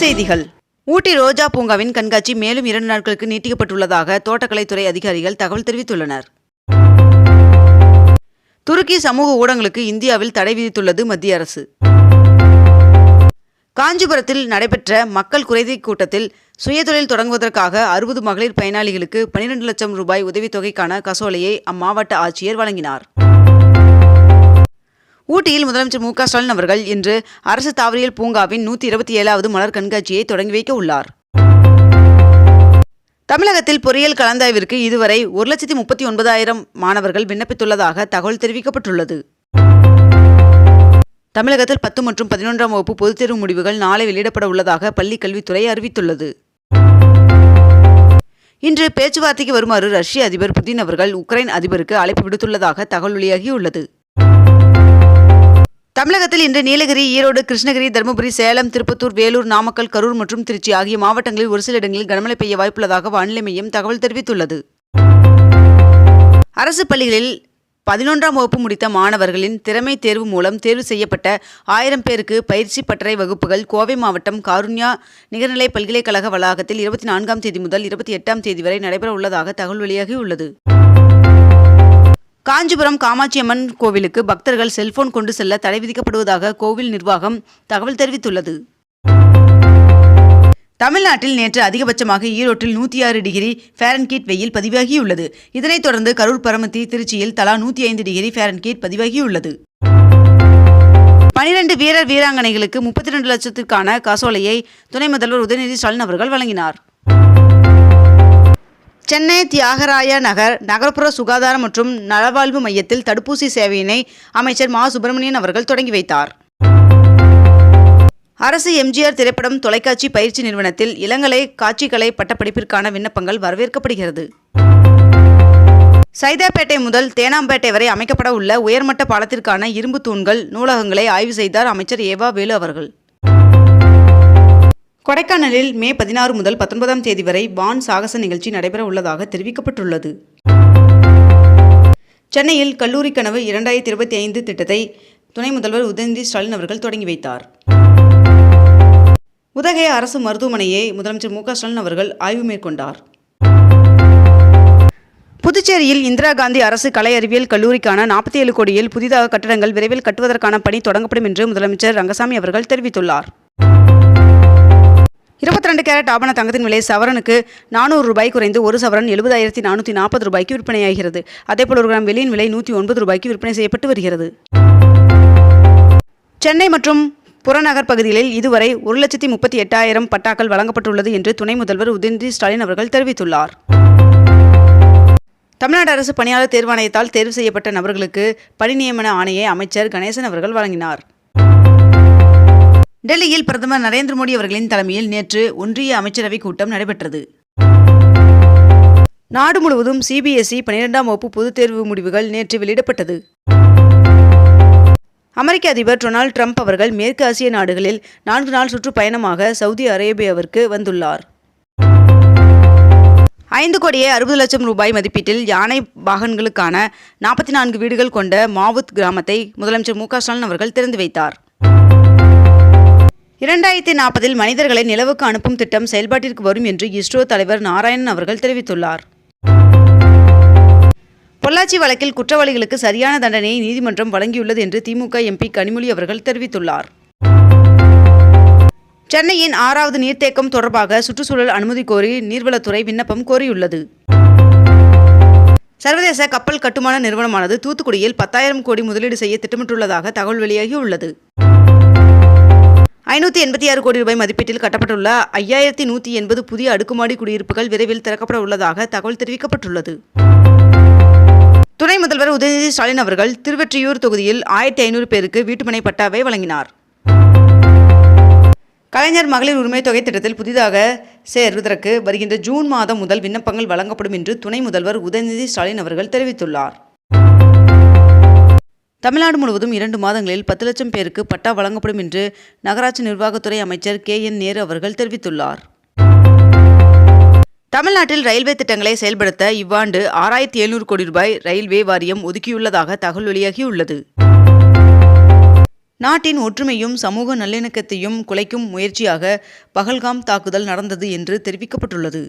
செய்திகள். ஊட்டி ரோஜா பூங்காவின் கண்காட்சி மேலும் இரண்டு நாட்களுக்கு நீட்டிக்கப்பட்டுள்ளதாக தோட்டக்கலைத்துறை அதிகாரிகள் தகவல் தெரிவித்துள்ளனர். துருக்கி சமூக ஊடகங்களுக்கு இந்தியாவில் தடை விதித்துள்ளது மத்திய அரசு. காஞ்சிபுரத்தில் நடைபெற்ற மக்கள் குறைதீர் கூட்டத்தில் சுயதொழில் தொடங்குவதற்காக அறுபது மகளிர் பயனாளிகளுக்கு பனிரெண்டு லட்சம் ரூபாய் உதவித்தொகைக்கான கசோலையை அம்மாவட்ட ஆட்சியர் வழங்கினார். ஊட்டியில் முதலமைச்சர் மு க ஸ்டாலின் அவர்கள் இன்று அரசு தாவரியல் பூங்காவின் நூற்றி இருபத்தி ஏழாவது மலர் கண்காட்சியை தொடங்கி வைக்க உள்ளார். தமிழகத்தில் பொறியியல் கலந்தாய்விற்கு இதுவரை ஒரு லட்சத்தி முப்பத்தி ஒன்பதாயிரம் மாணவர்கள் விண்ணப்பித்துள்ளதாக தகவல் தெரிவிக்கப்பட்டுள்ளது. தமிழகத்தில் பத்து மற்றும் பதினொன்றாம் வகுப்பு பொதுத் தேர்வு முடிவுகள் நாளை வெளியிடப்பட உள்ளதாக பள்ளிக் கல்வித்துறை அறிவித்துள்ளது. இன்று பேச்சுவார்த்தைக்கு வருமாறு ரஷ்ய அதிபர் புதின் அவர்கள் உக்ரைன் அதிபருக்கு அழைப்பு விடுத்துள்ளதாக தகவல் வெளியாகியுள்ளது. தமிழகத்தில் இன்று நீலகிரி ஈரோடு கிருஷ்ணகிரி தருமபுரி சேலம் திருப்பத்தூர் வேலூர் நாமக்கல் கரூர் மற்றும் திருச்சி ஆகிய மாவட்டங்களில் ஒரு சில இடங்களில் கனமழை பெய்ய வாய்ப்புள்ளதாக வானிலை மையம் தகவல் தெரிவித்துள்ளது. அரசு பள்ளிகளில் பதினொன்றாம் வகுப்பு முடித்த மாணவர்களின் திறமை தேர்வு மூலம் தேர்வு செய்யப்பட்ட ஆயிரம் பேருக்கு பயிற்சி பட்டறை வகுப்புகள் கோவை மாவட்டம் காருண்யா நிகர்நிலை பல்கலைக்கழக வளாகத்தில் இருபத்தி நான்காம் தேதி முதல் இருபத்தி எட்டாம் தேதி வரை நடைபெற உள்ளதாக தகவல் வெளியாகியுள்ளது. காஞ்சிபுரம் காமாட்சியம்மன் கோவிலுக்கு பக்தர்கள் செல்போன் கொண்டு செல்ல தடை விதிக்கப்படுவதாக கோவில் நிர்வாகம் தகவல் தெரிவித்துள்ளது. தமிழ்நாட்டில் நேற்று அதிகபட்சமாக ஈரோட்டில் நூற்றி ஆறு டிகிரி ஃபேரன்கீட் வெயில் பதிவாகியுள்ளது. இதனைத் தொடர்ந்து கரூர் பரமத்தி திருச்சியில் தலா நூற்றி ஐந்து டிகிரி ஃபேரன்கீட் பதிவாகியுள்ளது. பனிரெண்டு வீரர் வீராங்கனைகளுக்கு முப்பத்தி ரெண்டு லட்சத்திற்கான காசோலையை துணை முதல்வர் உதயநிதி ஸ்டாலின் அவர்கள் வழங்கினார். சென்னை தியாகராய நகர் நகர்ப்புற சுகாதாரம் மற்றும் நலவாழ்வு மையத்தில் தடுப்பூசி சேவையினை அமைச்சர் மா. சுப்பிரமணியன் அவர்கள் தொடங்கி வைத்தார். அரசு எம்ஜிஆர் திரைப்படம் தொலைக்காட்சி பயிற்சி நிறுவனத்தில் இளங்கலை காட்சிக்கலை பட்டப்படிப்பிற்கான விண்ணப்பங்கள் வரவேற்கப்படுகிறது. சைதாப்பேட்டை முதல் தேனாம்பேட்டை வரை அமைக்கப்பட உள்ள உயர்மட்ட பாலத்திற்கான இரும்பு தூண்கள் நூலகங்களை ஆய்வு செய்தார் அமைச்சர் ஏவா வேலு அவர்கள். கொடைக்கானலில் மே பதினாறு முதல் பத்தொன்பதாம் தேதி வரை வான் சாகச நிகழ்ச்சி நடைபெற உள்ளதாக தெரிவிக்கப்பட்டுள்ளது. சென்னையில் கல்லூரி கனவு இரண்டாயிரத்தி இருபத்தி ஐந்து திட்டத்தை துணை முதல்வர் உதயநிதி ஸ்டாலின் அவர்கள் தொடங்கி வைத்தார். உதகை அரசு மருத்துவமனையை முதலமைச்சர் மு ஸ்டாலின் அவர்கள் ஆய்வு மேற்கொண்டார். புதுச்சேரியில் இந்திரா காந்தி அரசு கலை அறிவியல் கல்லூரிக்கான நாற்பத்தி ஏழு கோடியில் புதிதாக கட்டடங்கள் விரைவில் கட்டுவதற்கான பணி தொடங்கப்படும் என்று முதலமைச்சர் ரங்கசாமி அவர்கள் தெரிவித்துள்ளார். இருபத்தி ரெண்டு கேரட் ஆபண தங்கத்தின் விலை சவரனுக்கு நானூறு ரூபாய் குறைந்து ஒரு சவரன் எழுபதாயிரத்தி நானூற்றி நாற்பது ரூபாய்க்கு விற்பனையாகிறது. அதேபோல் ஒரு கிராம் வெள்ளியின் விலை நூற்றி ஒன்பது ரூபாய்க்கு விற்பனை செய்யப்பட்டு வருகிறது. சென்னை மற்றும் புறநகர் பகுதிகளில் இதுவரை ஒரு லட்சத்தி முப்பத்தி எட்டாயிரம் பட்டாக்கள் வழங்கப்பட்டுள்ளது என்று துணை முதல்வர் உதயநிதி ஸ்டாலின் அவர்கள் தெரிவித்துள்ளார். தமிழ்நாடு அரசு பணியாளர் தேர்வாணையத்தால் தேர்வு செய்யப்பட்ட நபர்களுக்கு பணி நியமன ஆணையை அமைச்சர் கணேசன் அவர்கள் வழங்கினார். டெல்லியில் பிரதமர் நரேந்திர மோடி அவர்களின் தலைமையில் நேற்று ஒன்றிய அமைச்சரவைக் கூட்டம் நடைபெற்றது. நாடு முழுவதும் சிபிஎஸ்இ பனிரெண்டாம் வகுப்பு பொதுத் தேர்வு முடிவுகள் நேற்று வெளியிடப்பட்டது. அமெரிக்க அதிபர் டொனால்ட் ட்ரம்ப் அவர்கள் மேற்கு ஆசிய நாடுகளில் நான்கு நாள் சுற்றுப்பயணமாக சவுதி அரேபியாவிற்கு வந்துள்ளார். ஐந்து கோடியே அறுபது லட்சம் ரூபாய் மதிப்பீட்டில் யானை பாகன்களுக்கான நாற்பத்தி நான்கு வீடுகள் கொண்ட மாவுத் கிராமத்தை முதலமைச்சர் மு க ஸ்டாலின் அவர்கள் திறந்து வைத்தார். இரண்டாயிரத்தி நாற்பதில் மனிதர்களை நிலவுக்கு அனுப்பும் திட்டம் செயல்பாட்டிற்கு வரும் என்று இஸ்ரோ தலைவர் நாராயணன் அவர்கள் தெரிவித்துள்ளார். பொள்ளாச்சி வழக்கில் குற்றவாளிகளுக்கு சரியான தண்டனையை நீதிமன்றம் வழங்கியுள்ளது என்று திமுக எம்பி கனிமொழி அவர்கள் தெரிவித்துள்ளார். சென்னையின் ஆறாவது நீர்த்தேக்கம் தொடர்பாக சுற்றுச்சூழல் அனுமதி கோரி நீர்வளத்துறை விண்ணப்பம் கோரியுள்ளது. சர்வதேச கப்பல் கட்டுமான நிறுவனமானது தூத்துக்குடியில் பத்தாயிரம் கோடி முதலீடு செய்ய திட்டமிட்டுள்ளதாக தகவல் வெளியாகியுள்ளது. ஐநூற்றி எண்பத்தி ஆறு கோடி ரூபாய் மதிப்பீட்டில் கட்டப்பட்டுள்ள ஐயாயிரத்தி நூற்றி எண்பது புதிய அடுக்குமாடி குடியிருப்புகள் விரைவில் திறக்கப்பட உள்ளதாக தகவல் தெரிவிக்கப்பட்டுள்ளது. துணை முதல்வர் உதயநிதி ஸ்டாலின் அவர்கள் திருவெற்றியூர் தொகுதியில் ஆயிரத்தி ஐநூறு பேருக்கு வீட்டுமனை பட்டாவை வழங்கினார். கலைஞர் மகளிர் உரிமை தொகை திட்டத்தில் புதிதாக சேர்வதற்கு வருகின்ற ஜூன் மாதம் முதல் விண்ணப்பங்கள் வழங்கப்படும் என்று துணை முதல்வர் உதயநிதி ஸ்டாலின் அவர்கள் தெரிவித்துள்ளார். தமிழ்நாடு முழுவதும் இரண்டு மாதங்களில் பத்து லட்சம் பேருக்கு பட்டா வழங்கப்படும் என்று நகராட்சி நிர்வாகத்துறை அமைச்சர் கே என் நேரு அவர்கள் தெரிவித்துள்ளார். தமிழ்நாட்டில் ரயில்வே திட்டங்களை செயல்படுத்த இவ்வாண்டு ஆறாயிரத்தி எழுநூறு கோடி ரூபாய் ரயில்வே வாரியம் ஒதுக்கியுள்ளதாக தகவல் வெளியாகியுள்ளது. நாட்டின் ஒற்றுமையும் சமூக நல்லிணக்கத்தையும் குலைக்கும் முயற்சியாக பகல்காம் தாக்குதல் நடந்தது என்று தெரிவிக்கப்பட்டுள்ளது.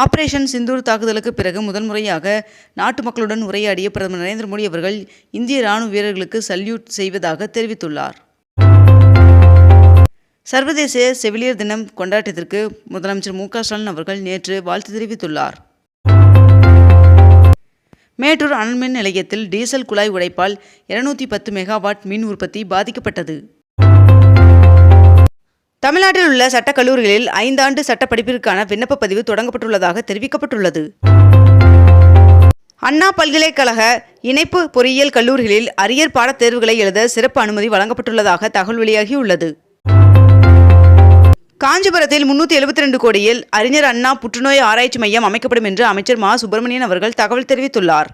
ஆபரேஷன் சிந்தூர் தாக்குதலுக்கு பிறகு முதன்முறையாக நாட்டு மக்களுடன் உரையாடிய பிரதமர் நரேந்திர மோடி அவர்கள் இந்திய ராணுவ வீரர்களுக்கு சல்யூட் செய்வதாக தெரிவித்துள்ளார். சர்வதேச செவிலியர் தினம் கொண்டாட்டத்திற்கு முதலமைச்சர் மு ஸ்டாலின் அவர்கள் நேற்று வாழ்த்து தெரிவித்துள்ளார். மேட்டூர் அனல்மின் நிலையத்தில் டீசல் குழாய் உடைப்பால் இருநூற்றி பத்து மெகாவாட் மின் உற்பத்தி பாதிக்கப்பட்டது. தமிழ்நாட்டில் உள்ள சட்டக் கல்லூரிகளில் ஐந்தாண்டு சட்டப்படிப்பிற்கான விண்ணப்ப பதிவு தொடங்கப்பட்டுள்ளதாக தெரிவிக்கப்பட்டுள்ளது. அண்ணா பல்கலைக்கழக இணைப்பு பொறியியல் கல்லூரிகளில் அரியர் பாடத் தேர்வுகளை எழுத சிறப்பு அனுமதி வழங்கப்பட்டுள்ளதாக தகவல் வெளியாகியுள்ளது. காஞ்சிபுரத்தில் முன்னூற்றி எழுபத்தி ரெண்டு கோடியில் அறிஞர் அண்ணா புற்றுநோய் ஆராய்ச்சி மையம் அமைக்கப்படும் என்று அமைச்சர் மா. சுப்பிரமணியன் அவர்கள் தகவல் தெரிவித்துள்ளார்.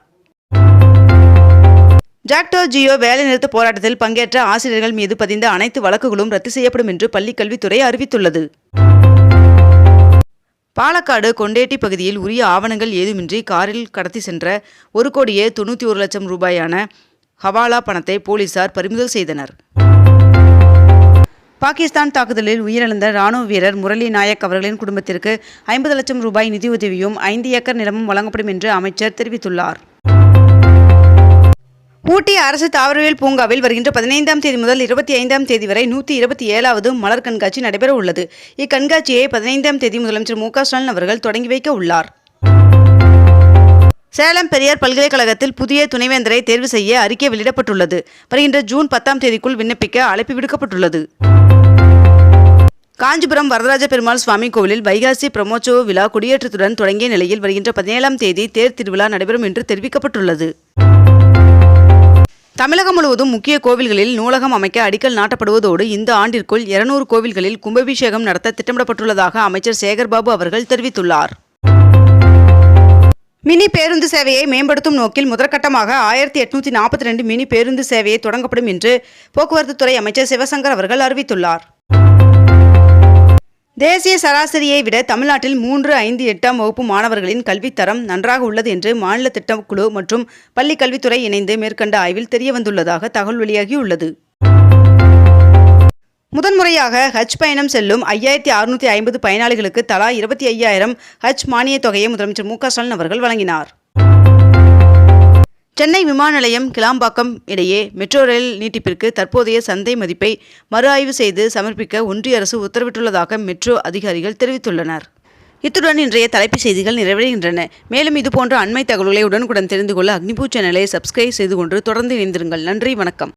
ஜாக்டோ ஜியோ வேலைநிறுத்த போராட்டத்தில் பங்கேற்ற ஆசிரியர்கள் மீது பதிந்த அனைத்து வழக்குகளும் ரத்து செய்யப்படும் என்று பள்ளிக்கல்வித்துறை அறிவித்துள்ளது. பாலக்காடு கொண்டேட்டி பகுதியில் உரிய ஆவணங்கள் ஏதுமின்றி காரில் கடத்தி சென்ற ஒரு கோடியே தொண்ணூற்றி ஒரு லட்சம் ரூபாயான ஹவாலா பணத்தை போலீசார் பறிமுதல் செய்தனர். பாகிஸ்தான் தாக்குதலில் உயிரிழந்த ராணுவ வீரர் முரளி நாயக் அவர்களின் குடும்பத்திற்கு ஐம்பது லட்சம் ரூபாய் நிதியுதவியும் ஐந்து ஏக்கர் நிலமும் வழங்கப்படும் என்று அமைச்சர் தெரிவித்துள்ளார். ஊட்டி அரசு தாவரவியல் பூங்காவில் வருகின்ற பதினைந்தாம் தேதி முதல் இருபத்தி ஐந்தாம் தேதி வரை நூற்றி இருபத்தி ஏழாவது மலர் கண்காட்சி நடைபெற உள்ளது. இக்கண்காட்சியை பதினைந்தாம் தேதி முதலமைச்சர் மு க ஸ்டாலின் அவர்கள் தொடங்கி வைக்க உள்ளார். சேலம் பெரியார் பல்கலைக்கழகத்தில் புதிய துணைவேந்தரை தேர்வு செய்ய அறிக்கை வெளியிடப்பட்டுள்ளது. வருகின்ற ஜூன் பத்தாம் தேதிக்குள் விண்ணப்பிக்க அழைப்பு விடுக்கப்பட்டுள்ளது. காஞ்சிபுரம் வரதராஜ பெருமாள் சுவாமி கோவிலில் வைகாசி பிரமோற்சவ விழா கொடியேற்றத்துடன் தொடங்கிய நிலையில் வருகின்ற பதினேழாம் தேதி தேர் திருவிழா நடைபெறும் என்று தெரிவிக்கப்பட்டுள்ளது. தமிழகம் முழுவதும் முக்கிய கோவில்களில் நூலகம் அமைக்க அடிக்கல் நாட்டப்படுவதோடு இந்த ஆண்டிற்குள் இருநூறு கோவில்களில் கும்பாபிஷேகம் நடத்த திட்டமிடப்பட்டுள்ளதாக அமைச்சர் சேகர்பாபு அவர்கள் தெரிவித்துள்ளார். மினி பேருந்து சேவையை மேம்படுத்தும் நோக்கில் முதற்கட்டமாக ஆயிரத்தி எட்நூத்தி நாற்பத்தி ரெண்டு மினி பேருந்து சேவையை தொடங்கப்படும் என்று போக்குவரத்துத்துறை அமைச்சர் சிவசங்கர் அவர்கள் அறிவித்துள்ளார். தேசிய சராசரியை விட தமிழ்நாட்டில் மூன்று ஐந்து எட்டாம் வகுப்பு மாணவர்களின் கல்வித்தரம் நன்றாக உள்ளது என்று மாநில திட்டக்குழு மற்றும் பள்ளி கல்வித்துறை இணைந்து மேற்கண்ட ஆய்வில் தெரியவந்துள்ளதாக தகவல் வெளியாகியுள்ளது. முதன்முறையாக ஹஜ் பயணம் செல்லும் ஐயாயிரத்தி அறுநூற்றி ஐம்பது பயனாளிகளுக்கு தலா இருபத்தி ஐயாயிரம் ஹஜ் மானியத் தொகையை முதலமைச்சர் மு க ஸ்டாலின் அவர்கள் வழங்கினார். சென்னை விமான நிலையம் கிளாம்பாக்கம் இடையே மெட்ரோ ரயில் நீட்டிப்பிற்கு தற்போதைய சந்தை மதிப்பை மறு ஆய்வு செய்து சமர்ப்பிக்க ஒன்றிய அரசு உத்தரவிட்டுள்ளதாக மெட்ரோ அதிகாரிகள் தெரிவித்துள்ளனர். இத்துடன் இன்றைய தலைப்புச் செய்திகள் நிறைவடைகின்றன. மேலும் இதுபோன்ற அண்மை தகவல்களை உடனுக்குடன் தெரிந்து கொள்ள அக்னிபூ சேனலை சப்ஸ்கிரைப் செய்து கொண்டு தொடர்ந்து இணைந்திருங்கள். நன்றி வணக்கம்.